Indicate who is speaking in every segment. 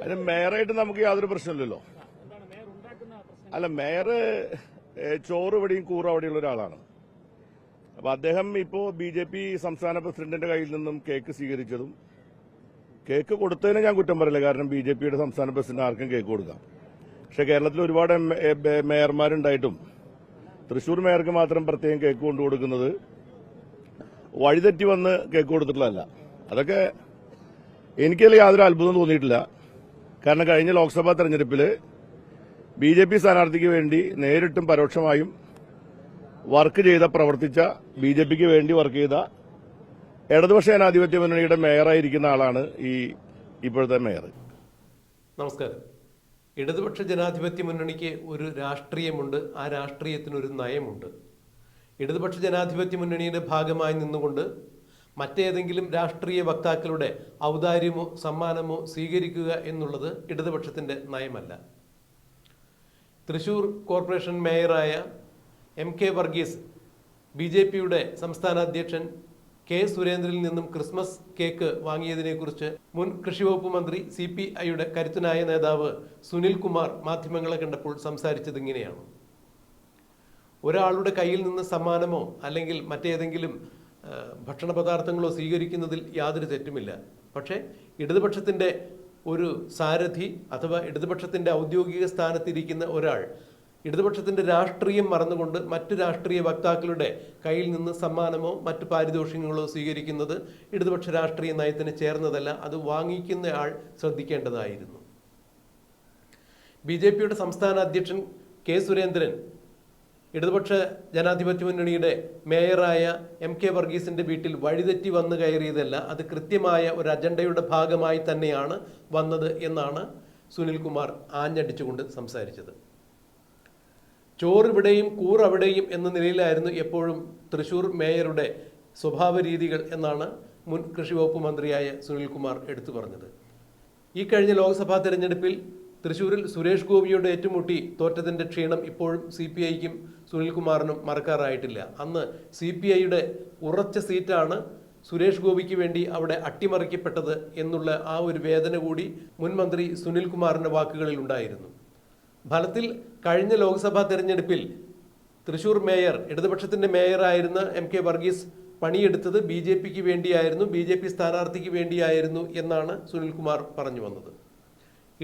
Speaker 1: അതിന് മേയറായിട്ട് നമുക്ക് യാതൊരു പ്രശ്നമില്ലല്ലോ. അല്ല മേയർ ചോറ് ഇവിടെയും കൂറ് അവിടെയുള്ള ഒരാളാണ്. അപ്പൊ അദ്ദേഹം ഇപ്പോ ബി ജെ പി സംസ്ഥാന പ്രസിഡന്റിന്റെ കയ്യിൽ നിന്നും കേക്ക് സ്വീകരിച്ചതും കേക്ക് കൊടുത്തതിന് ഞാൻ കുറ്റം പറയില്ല കാരണം ബി ജെ പിയുടെ സംസ്ഥാന പ്രസിഡന്റ് ആർക്കും കേക്ക് കൊടുക്കാം. പക്ഷെ കേരളത്തിൽ ഒരുപാട് മേയർമാരുണ്ടായിട്ടും തൃശൂർ മേയർക്ക് മാത്രം പ്രത്യേകം കേക്ക് കൊണ്ടു കൊടുക്കുന്നത് വഴിതെറ്റി വന്ന് കേക്ക് കൊടുത്തിട്ടുള്ളതല്ല. അതൊക്കെ എനിക്കതിൽ യാതൊരു അത്ഭുതം തോന്നിയിട്ടില്ല. കാരണം കഴിഞ്ഞ ലോക്സഭാ തെരഞ്ഞെടുപ്പിൽ ബി ജെ പി സ്ഥാനാർത്ഥിക്ക് വേണ്ടി നേരിട്ടും പരോക്ഷമായും വർക്ക് ചെയ്ത പ്രവർത്തിച്ച ബി ജെ പിക്ക് വേണ്ടി വർക്ക് ചെയ്ത ഇടതുപക്ഷ ജനാധിപത്യ മുന്നണിയുടെ മേയറായിരിക്കുന്ന ആളാണ് ഈ ഇപ്പോഴത്തെ മേയർ.
Speaker 2: നമസ്കാരം. ഇടതുപക്ഷ ജനാധിപത്യ മുന്നണിക്ക് ഒരു രാഷ്ട്രീയമുണ്ട് ആ രാഷ്ട്രീയത്തിനൊരു നയമുണ്ട്. ഇടതുപക്ഷ ജനാധിപത്യ മുന്നണിയുടെ ഭാഗമായി നിന്നുകൊണ്ട് മറ്റേതെങ്കിലും രാഷ്ട്രീയ വക്താക്കളുടെ ഔദാര്യമോ സമ്മാനമോ സ്വീകരിക്കുക എന്നുള്ളത് ഇടതുപക്ഷത്തിന്റെ നയമല്ല. Thrissur corporation മേയറായ M K Varghese B J പിയുടെ സംസ്ഥാന അധ്യക്ഷൻ കെ സുരേന്ദ്രനിൽ നിന്നും ക്രിസ്മസ് കേക്ക് വാങ്ങിയതിനെക്കുറിച്ച് മുൻ കൃഷിവകുപ്പ് മന്ത്രി സി പി ഐയുടെ കരുത്തനായ നേതാവ് സുനിൽ കുമാർ മാധ്യമങ്ങളെ കണ്ടപ്പോൾ സംസാരിച്ചത് ഇങ്ങനെയാണ് ഒരാളുടെ കയ്യിൽ നിന്ന് സമ്മാനമോ അല്ലെങ്കിൽ മറ്റേതെങ്കിലും ഭക്ഷണ പദാർത്ഥങ്ങളോ സ്വീകരിക്കുന്നതിൽ യാതൊരു തെറ്റുമില്ല. പക്ഷേ ഇടതുപക്ഷത്തിന്റെ ഒരു സാരഥി അഥവാ ഇടതുപക്ഷത്തിന്റെ ഔദ്യോഗിക സ്ഥാനത്തിരിക്കുന്ന ഒരാൾ ഇടതുപക്ഷത്തിന്റെ രാഷ്ട്രീയം മറന്നുകൊണ്ട് മറ്റു രാഷ്ട്രീയ വക്താക്കളുടെ കയ്യിൽ നിന്ന് സമ്മാനമോ മറ്റു പാരിതോഷികങ്ങളോ സ്വീകരിക്കുന്നത് ഇടതുപക്ഷ രാഷ്ട്രീയ നയത്തിന് ചേർന്നതല്ല അത് വാങ്ങിക്കുന്നയാൾ ശ്രദ്ധിക്കേണ്ടതായിരുന്നു. ബി ജെ പിയുടെ സംസ്ഥാന അധ്യക്ഷൻ കെ സുരേന്ദ്രൻ ഇടതുപക്ഷ ജനാധിപത്യ മുന്നണിയുടെ മേയറായ എം കെ വർഗീസിന്റെ വീട്ടിൽ വഴിതെറ്റി വന്നു കയറിയതല്ല അത് കൃത്യമായ ഒരു അജണ്ടയുടെ ഭാഗമായി തന്നെയാണ് വന്നത് എന്നാണ് സുനിൽകുമാർ ആഞ്ഞടിച്ചുകൊണ്ട് സംസാരിച്ചത്. ചോറിവിടെയും കൂറവിടെയും എന്ന നിലയിലായിരുന്നു എപ്പോഴും തൃശൂർ മേയറുടെ സ്വഭാവ രീതികൾ എന്നാണ് മുൻ കൃഷി വകുപ്പ് മന്ത്രിയായ സുനിൽകുമാർ എടുത്തു പറഞ്ഞത്. ഈ കഴിഞ്ഞ ലോക്സഭാ തെരഞ്ഞെടുപ്പിൽ തൃശൂരിൽ സുരേഷ് ഗോപിയോട് ഏറ്റുമുട്ടി തോറ്റതിന്റെ ക്ഷീണം ഇപ്പോഴും സി പി ഐക്കും സുനിൽകുമാറിനും മറക്കാറായിട്ടില്ല. അന്ന് സി പി ഐയുടെ ഉറച്ച സീറ്റാണ് സുരേഷ് ഗോപിക്ക് വേണ്ടി അവിടെ അട്ടിമറിക്കപ്പെട്ടത് എന്നുള്ള ആ ഒരു വേദന കൂടി മുൻമന്ത്രി സുനിൽകുമാറിന്റെ വാക്കുകളിൽ ഉണ്ടായിരുന്നു. ഫലത്തിൽ കഴിഞ്ഞ ലോക്സഭാ തെരഞ്ഞെടുപ്പിൽ തൃശൂർ മേയർ ഇടതുപക്ഷത്തിന്റെ മേയറായിരുന്ന എം കെ വർഗീസ് പണിയെടുത്തത് ബി ജെ പിക്ക് വേണ്ടിയായിരുന്നു ബി ജെ പി സ്ഥാനാർത്ഥിക്ക് വേണ്ടിയായിരുന്നു എന്നാണ് സുനിൽകുമാർ പറഞ്ഞു വന്നത്.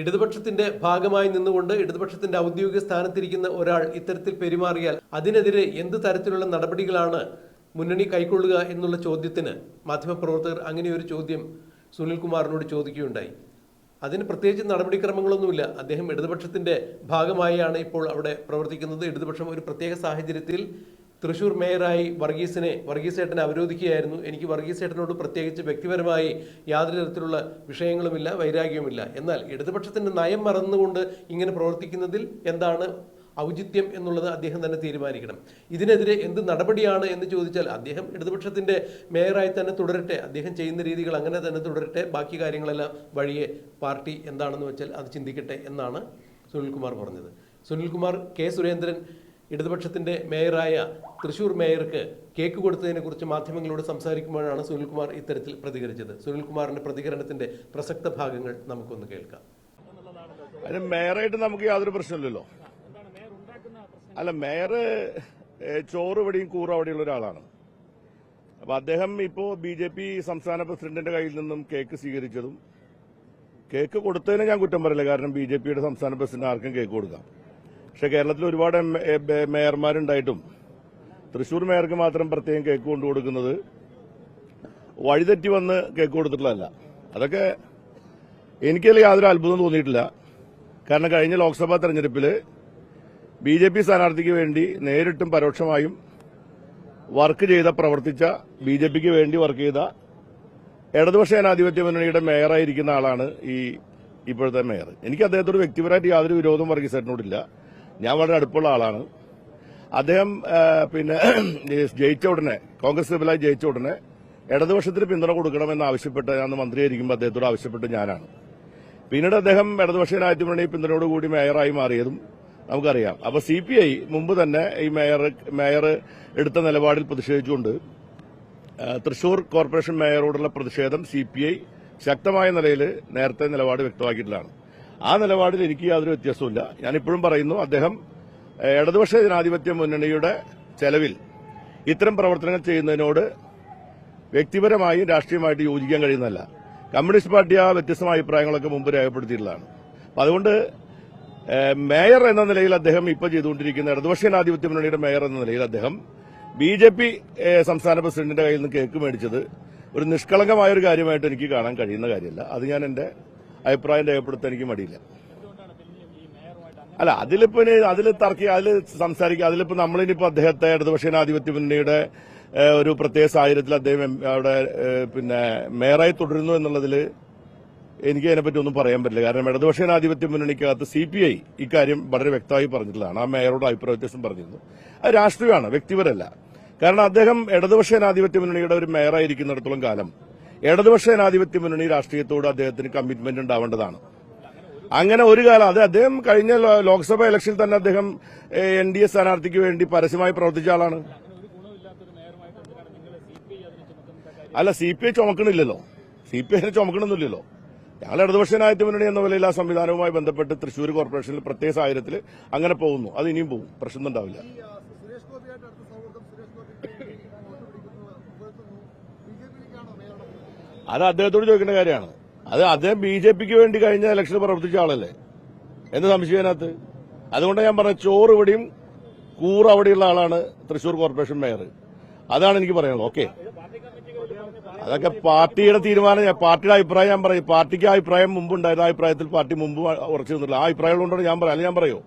Speaker 2: ഇടതുപക്ഷത്തിന്റെ ഭാഗമായി നിന്നുകൊണ്ട് ഇടതുപക്ഷത്തിന്റെ ഔദ്യോഗിക സ്ഥാനത്തിരിക്കുന്ന ഒരാൾ ഇത്തരത്തിൽ പെരുമാറിയാൽ അതിനെതിരെ എന്ത് തരത്തിലുള്ള നടപടികളാണ് മുന്നണി കൈക്കൊള്ളുക എന്നുള്ള ചോദ്യത്തിന് മാധ്യമപ്രവർത്തകർ അങ്ങനെ ഒരു ചോദ്യം സുനിൽകുമാറിനോട് ചോദിക്കുകയുണ്ടായി. അതിന് പ്രത്യേകിച്ച് നടപടിക്രമങ്ങളൊന്നുമില്ല. അദ്ദേഹം ഇടതുപക്ഷത്തിന്റെ ഭാഗമായാണ് ഇപ്പോൾ അവിടെ പ്രവർത്തിക്കുന്നത്. ഇടതുപക്ഷം ഒരു പ്രത്യേക സാഹചര്യത്തിൽ തൃശൂർ മേയറായി വർഗീസിനെ വർഗീസേട്ടനെ അവരോധിക്കുകയായിരുന്നു. എനിക്ക് വർഗീസേട്ടനോട് പ്രത്യേകിച്ച് വ്യക്തിപരമായി യാതൊരു തരത്തിലുള്ള വിഷയങ്ങളുമില്ല വൈരാഗ്യവുമില്ല. എന്നാൽ ഇടതുപക്ഷത്തിന്റെ നയം മറന്നുകൊണ്ട് ഇങ്ങനെ പ്രവർത്തിക്കുന്നതിൽ എന്താണ് ഔചിത്യം എന്നുള്ളത് അദ്ദേഹം തന്നെ തീരുമാനിക്കണം. ഇതിനെതിരെ എന്ത് നടപടിയാണ് എന്ന് ചോദിച്ചാൽ അദ്ദേഹം ഇടതുപക്ഷത്തിന്റെ മേയറായി തന്നെ തുടരട്ടെ അദ്ദേഹം ചെയ്യുന്ന രീതികൾ അങ്ങനെ തന്നെ തുടരട്ടെ ബാക്കി കാര്യങ്ങളെല്ലാം വഴിയെ പാർട്ടി എന്താണെന്ന് വെച്ചാൽ അത് ചിന്തിക്കട്ടെ എന്നാണ് സുനിൽകുമാർ പറഞ്ഞത്. സുനിൽകുമാർ കെ സുരേന്ദ്രൻ ഇടതുപക്ഷത്തിന്റെ മേയറായ തൃശൂർ മേയർക്ക് കേക്ക് കൊടുത്തതിനെ കുറിച്ച് മാധ്യമങ്ങളോട് സംസാരിക്കുമ്പോഴാണ് സുനിൽകുമാർ ഇത്തരത്തിൽ പ്രതികരിച്ചത്. സുനിൽകുമാറിന്റെ പ്രതികരണത്തിന്റെ പ്രസക്ത ഭാഗങ്ങൾ നമുക്കൊന്ന് കേൾക്കാം.
Speaker 1: അതിന് മേയറായിട്ട് നമുക്ക് യാതൊരു പ്രശ്നമില്ലല്ലോ. അല്ല മേയർ ചോറ് ഇവിടെയും കൂറ് അവിടെയുള്ള ഒരാളാണ്. അപ്പൊ അദ്ദേഹം ഇപ്പോ ബി ജെ പി സംസ്ഥാന പ്രസിഡന്റിന്റെ കയ്യിൽ നിന്നും കേക്ക് സ്വീകരിച്ചതും കേക്ക് കൊടുത്തതിന് ഞാൻ കുറ്റം പറയില്ല കാരണം ബി ജെ പിയുടെ സംസ്ഥാന പ്രസിഡന്റ് ആർക്കും കേക്ക് കൊടുക്കാം. പക്ഷെ കേരളത്തിൽ ഒരുപാട് മേയർമാരുണ്ടായിട്ടും തൃശൂർ മേയർക്ക് മാത്രം പ്രത്യേകം കേക്ക് കൊണ്ടു കൊടുക്കുന്നത് വഴിതെറ്റി വന്ന് കേക്ക് കൊടുത്തിട്ടുള്ളതല്ല. അതൊക്കെ എനിക്കതിൽ യാതൊരു അത്ഭുതം തോന്നിയിട്ടില്ല. കാരണം കഴിഞ്ഞ ലോക്സഭാ തെരഞ്ഞെടുപ്പിൽ ബി ജെ പി സ്ഥാനാർത്ഥിക്ക് വേണ്ടി നേരിട്ടും പരോക്ഷമായും വർക്ക് ചെയ്ത പ്രവർത്തിച്ച ബി ജെ പിക്ക് വേണ്ടി വർക്ക് ചെയ്ത ഇടതുപക്ഷ ജനാധിപത്യ മുന്നണിയുടെ മേയറായിരിക്കുന്ന ആളാണ് ഈ ഇപ്പോഴത്തെ മേയർ. എനിക്ക് അദ്ദേഹത്തോട് വ്യക്തിപരമായിട്ട് യാതൊരു വിരോധം വർഗീസേട്ടനോടില്ല ഞാൻ വളരെ അടുപ്പുള്ള ആളാണ്. അദ്ദേഹം പിന്നെ ജയിച്ച ഉടനെ കോൺഗ്രസ് എമ്മിലായി ജയിച്ച ഉടനെ ഇടതുപക്ഷത്തിന് പിന്തുണ കൊടുക്കണമെന്ന് ആവശ്യപ്പെട്ട് ഞാൻ മന്ത്രിയായിരിക്കുമ്പോൾ അദ്ദേഹത്തോട് ആവശ്യപ്പെട്ട് ഞാനാണ്. പിന്നീട് അദ്ദേഹം ഇടതുപക്ഷ ജനാധിപത്യ പിന്തുണയോടുകൂടി മേയറായി മാറിയതും നമുക്കറിയാം. അപ്പോൾ സി പി ഐ മുമ്പ് തന്നെ ഈ മേയർ മേയർ എടുത്ത നിലപാടിൽ പ്രതിഷേധിച്ചുകൊണ്ട് തൃശൂർ കോർപ്പറേഷൻ മേയറോടുള്ള പ്രതിഷേധം സി പി ഐ ശക്തമായ നിലയിൽ നേരത്തെ നിലപാട് വ്യക്തമാക്കിയിട്ടുള്ളതാണ്. ആ നിലപാടിൽ എനിക്ക് യാതൊരു വ്യത്യാസവുമില്ല. ഞാൻ ഇപ്പോഴും പറയുന്നു അദ്ദേഹം ഇടതുപക്ഷ ജനാധിപത്യ മുന്നണിയുടെ ചെലവിൽ ഇത്തരം പ്രവർത്തനങ്ങൾ ചെയ്യുന്നതിനോട് വ്യക്തിപരമായും രാഷ്ട്രീയമായിട്ട് യോജിക്കാൻ കഴിയുന്നതല്ല. കമ്മ്യൂണിസ്റ്റ് പാർട്ടി ആ വ്യത്യസ്തമായ അഭിപ്രായങ്ങളൊക്കെ മുമ്പ് രേഖപ്പെടുത്തിയിട്ടുള്ളതാണ്. അപ്പൊ അതുകൊണ്ട് മേയർ എന്ന നിലയിൽ അദ്ദേഹം ഇപ്പോൾ ചെയ്തുകൊണ്ടിരിക്കുന്ന ഇടതുപക്ഷ ജനാധിപത്യ മുന്നണിയുടെ മേയർ എന്ന നിലയിൽ അദ്ദേഹം ബി ജെ പി സംസ്ഥാന പ്രസിഡന്റിന്റെ കയ്യിൽ നിന്ന് കേക്ക് മേടിച്ചത് ഒരു നിഷ്കളങ്കമായ ഒരു കാര്യമായിട്ട് എനിക്ക് കാണാൻ കഴിയുന്ന കാര്യമല്ല. അത് ഞാൻ എന്റെ അഭിപ്രായം രേഖപ്പെടുത്താൻ എനിക്ക് മടിയില്ല. അല്ല അതിലിപ്പോ അതിൽ തർക്കി അതിൽ സംസാരിക്കുക അതിലിപ്പോ നമ്മളിനിപ്പോ അദ്ദേഹത്തെ ഇടതുപക്ഷ ജനാധിപത്യ മുന്നണിയുടെ ഒരു പ്രത്യേക സാഹചര്യത്തിൽ അദ്ദേഹം അവിടെ പിന്നെ മേയറായി തുടരുന്നു എന്നുള്ളതിൽ എനിക്ക് അതിനെപ്പറ്റി ഒന്നും പറയാൻ പറ്റില്ല. കാരണം ഇടതുപക്ഷ ജനാധിപത്യ മുന്നണിക്കകത്ത് സി പി ഐ ഇക്കാര്യം വളരെ വ്യക്തമായി പറഞ്ഞിട്ടുള്ളതാണ്. ആ മേയറോട് അഭിപ്രായ വ്യത്യാസം പറഞ്ഞിരുന്നു. അത് രാഷ്ട്രീയമാണ് വ്യക്തിപരല്ല കാരണം അദ്ദേഹം ഇടതുപക്ഷ ജനാധിപത്യ മുന്നണിയുടെ ഒരു മേയറായിരിക്കുന്നിടത്തോളം കാലം ഇടതുപക്ഷ ജനാധിപത്യ മുന്നണി രാഷ്ട്രീയത്തോട് അദ്ദേഹത്തിന് കമ്മിറ്റ്മെന്റ് ഉണ്ടാവേണ്ടതാണ്. അങ്ങനെ ഒരു കാലം. അത് അദ്ദേഹം കഴിഞ്ഞ ലോക്സഭാ ഇലക്ഷനിൽ തന്നെ അദ്ദേഹം എൻ ഡി എ സ്ഥാനാർത്ഥിക്ക് വേണ്ടി പരസ്യമായി പ്രവർത്തിച്ച ആളാണ്. അല്ല സി പി ഐ ചുമക്കണില്ലല്ലോ. സി പി ഐ ചുമക്കണമെന്നില്ലല്ലോ ഞങ്ങൾ ഇടതുപക്ഷ ജനാധിപത്യ മുന്നണി എന്ന നിലയിൽ ആ സംവിധാനവുമായി ബന്ധപ്പെട്ട് തൃശൂർ കോർപ്പറേഷനിൽ പ്രത്യേക സാഹചര്യത്തിൽ അങ്ങനെ പോകുന്നു. അത് ഇനിയും പോകും. പ്രശ്നം ഉണ്ടാവില്ല.
Speaker 3: ഈ, ആ, അടുത്ത സൗഹൃദം സുരേഷ് ഗോപിക്ക് വോട്ട് പിടിക്കുന്നു പുകഴ്ത്തുന്നു ബി ജെ പിയിലേക്കാണോ
Speaker 1: അത് അദ്ദേഹത്തോട് ചോദിക്കേണ്ട കാര്യമാണ്. അത് അദ്ദേഹം ബി ജെ പിക്ക് വേണ്ടി കഴിഞ്ഞ ഇലക്ഷൻ പ്രവർത്തിച്ച ആളല്ലേ? എന്ന് സംശയത്തിനകത്ത് അതുകൊണ്ട് ഞാൻ പറഞ്ഞ ചോറ് ഇവിടെയും കൂറ് അവിടെയുള്ള ആളാണ് തൃശൂർ കോർപ്പറേഷൻ മേയർ. അതാണ് എനിക്ക് പറയാനുള്ളത്. ഓക്കെ. അതൊക്കെ പാർട്ടിയുടെ തീരുമാനം പാർട്ടിയുടെ അഭിപ്രായം ഞാൻ പറയും. പാർട്ടിക്ക് അഭിപ്രായം മുമ്പ് ഉണ്ടായിരുന്ന ആ അഭിപ്രായത്തിൽ പാർട്ടി മുമ്പ് ഉറച്ചു നിന്നില്ല. ആ അഭിപ്രായം ഞാൻ പറയാം അല്ല ഞാൻ പറയോ.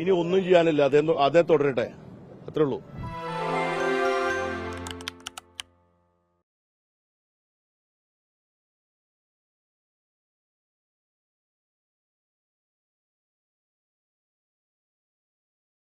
Speaker 1: ഇനി ഒന്നും ചെയ്യാനില്ല. അതേ അതേ തുടരട്ടെ. അത്രേ ഉള്ളൂ.